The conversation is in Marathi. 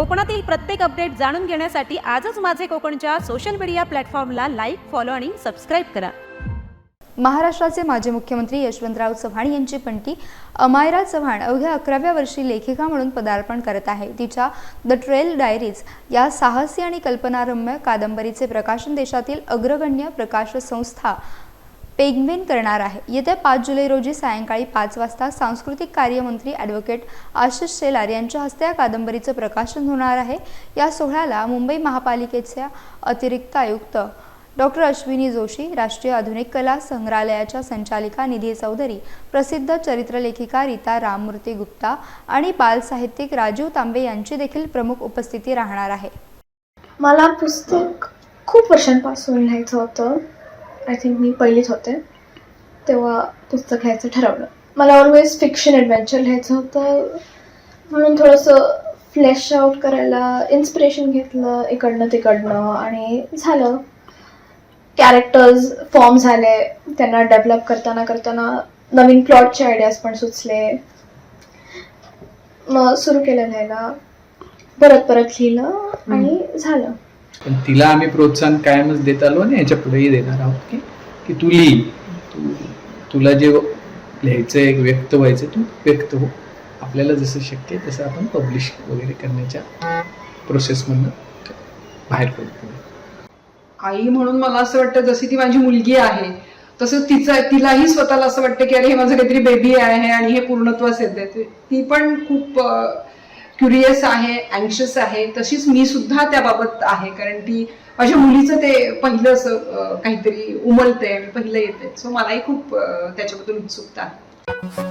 कोकणातील प्रत्येक अपडेट जाणून घेण्यासाठी आजच माझे कोकणच्या सोशल मीडिया प्लॅटफॉर्मला लाईक फॉलो आणि सबस्क्राईब करा. महाराष्ट्राचे माजी मुख्यमंत्री यशवंतराव चव्हाण यांची पणती अमायरा चव्हाण अवघ्या अकराव्या वर्षी लेखिका म्हणून पदार्पण करत आहे. तिच्या द ट्रेल डायरीज या साहसी आणि कल्पनारम्य कादंबरीचे प्रकाशन देशातील अग्रगण्य प्रकाश संस्था पेगमेन करणार आहे. येत्या पाच जुलै रोजी सायंकाळी पाच वाजता सांस्कृतिक कार्यमंत्री ॲडव्होकेट आशिष शेलार यांच्या हस्ते या कादंबरीचं प्रकाशन होणार आहे. या सोहळ्याला मुंबई महापालिकेच्या अतिरिक्त आयुक्त डॉक्टर अश्विनी जोशी राष्ट्रीय आधुनिक कला संग्रहालयाच्या संचालिका निधी चौधरी प्रसिद्ध चरित्रलेखिका रीता राममूर्ती गुप्ता आणि बालसाहित्यिक राजीव तांबे यांची देखील प्रमुख उपस्थिती राहणार आहे. मला पुस्तक खूप वर्षांपासून लिहायचं होतं. आय थिंक मी पहिलीच होते. तेव्हा पुस्तक लिहायचं ठरवलं. मला ऑलवेज फिक्शन ॲडव्हेंचर लिहायचं होतं. म्हणून थोडंसं फ्लॅश आउट करायला इन्स्पिरेशन घेतलं इकडनं तिकडनं आणि झालं. कॅरेक्टर्स फॉर्म झाले. त्यांना डेव्हलप करताना करताना नवीन प्लॉटचे आयडियाज पण सुचले. मग सुरू केलं लिहायला. परत परत लिहिलं आणि झालं. पण तिला आम्ही प्रोत्साहन कायमच देत आलो आणि याच्या पुढेही देणार आहोत की की तू लिही. तू तुला जे लिहायचं व्यक्त व्हायचं तू व्यक्त हो. आपल्याला जसं शक्य आहे तसं आपण पब्लिश वगैरे करण्याच्या प्रोसेसमधनं बाहेर पडतो आई म्हणून मला असं वाटतं जशी ती माझी मुलगी आहे तसं तिचं तिलाही स्वतःला असं वाटतं की अरे हे माझं काहीतरी बेबी आहे आणि हे पूर्णत्वास येते ते- ती पण खूप क्युरियस आहे अँशियस आहे तशीच मी सुद्धा त्याबाबत आहे कारण ती माझ्या मुलीचं ते पहिलं असं काहीतरी उमलते आणि पहिलं येते सो मलाही खूप त्याच्याबद्दल उत्सुकता आहे